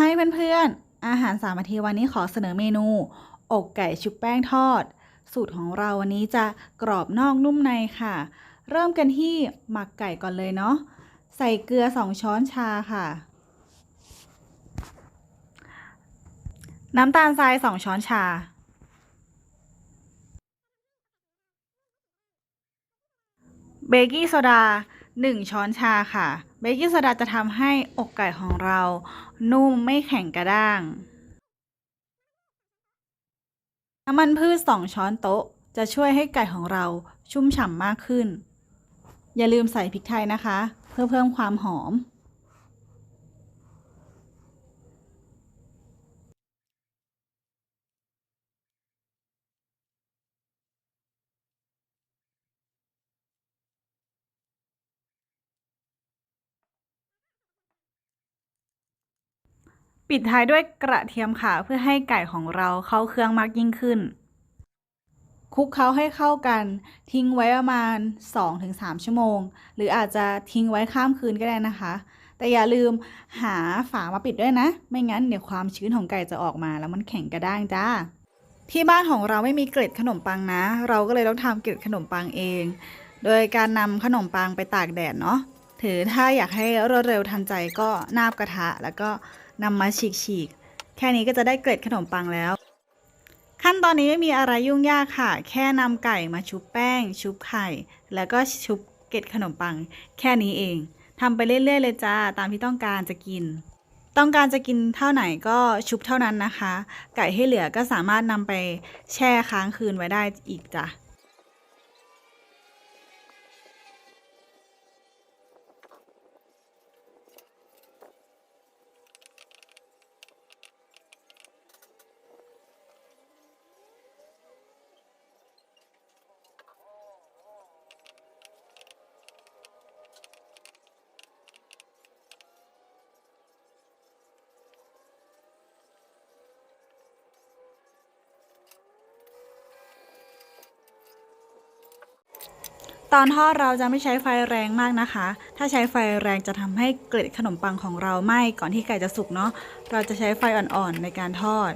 ให้เพื่อนๆ อาหารสามนาทีวันนี้ขอเสนอเมนู อกไก่ชุบแป้งทอด สูตรของเราวันนี้จะกรอบนอกนุ่มในค่ะ เริ่มกันที่หมักไก่ก่อนเลยเนาะ ใส่เกลือ 2 ช้อนชาค่ะ น้ำตาลทราย 2 ช้อนชา เบกกิ้งโซดา 1 ช้อนชาค่ะ เบกกิ้งโซดาจะทำให้อกไก่ของเรา นุ่มไม่แข็งกระด้าง น้ำมันพืช 2 ช้อนโต๊ะ จะช่วยให้ไก่ของเราชุ่มฉ่ำมากขึ้น อย่าลืมใส่พริกไทยนะคะ เพื่อเพิ่มความหอม ปิดท้ายด้วยกระเทียมค่ะเพื่อให้ไก่ของเราเข้าเครื่องมากยิ่งขึ้น คลุกเคล้าให้เข้ากัน ทิ้งไว้ประมาณ 2-3 ชั่วโมง หรืออาจจะทิ้งไว้ข้ามคืนก็ได้นะคะ แต่อย่าลืมหาฝามาปิดด้วยนะ ไม่งั้นเดี๋ยวความชื้นของไก่จะออกมาแล้วมันแข็งกระด้างจ้าที่บ้านของเราไม่มีเกล็ดขนมปังนะ เราก็เลยต้องทำเกล็ดขนมปังเอง โดยการนำขนมปังไปตากแดดเนาะถือถ้าอยากให้รวดเร็วทันใจก็นาบกระทะแล้วก็ นำมาฉีกๆแค่นี้ก็จะได้เกล็ดขนมปังแล้ว ขั้นตอนนี้ไม่มีอะไรยุ่งยากค่ะ แค่นำไก่มาชุบแป้ง ชุบไข่ แล้วก็ชุบเกล็ดขนมปัง แค่นี้เองทำไปเรื่อยๆเลยจ้าตามที่ต้องการจะกิน ต้องการจะกินเท่าไหนก็ชุบเท่านั้นนะคะ ไก่ให้เหลือก็สามารถนำไปแช่ค้างคืนไว้ได้อีกจ้ะ ตอนทอดเราจะไม่ใช้ไฟแรงมากนะคะ ถ้าใช้ไฟแรงจะทำให้เกล็ดขนมปังของเราไหม้ก่อนที่ไก่จะสุกเนาะ เราจะใช้ไฟอ่อนๆในการทอด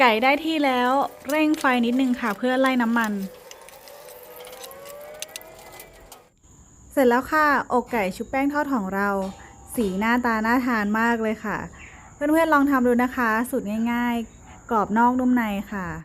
ไก่ได้ที่แล้วเร่งไฟนิดนึงค่ะเพื่อไล่น้ำมัน เสร็จแล้วค่ะ อกไก่ชุบแป้งทอดของเรา สีหน้าตาน่าทานมากเลยค่ะ เพื่อนๆลองทำดูนะคะ สูตรง่ายๆ กรอบนอกนุ่มในค่ะ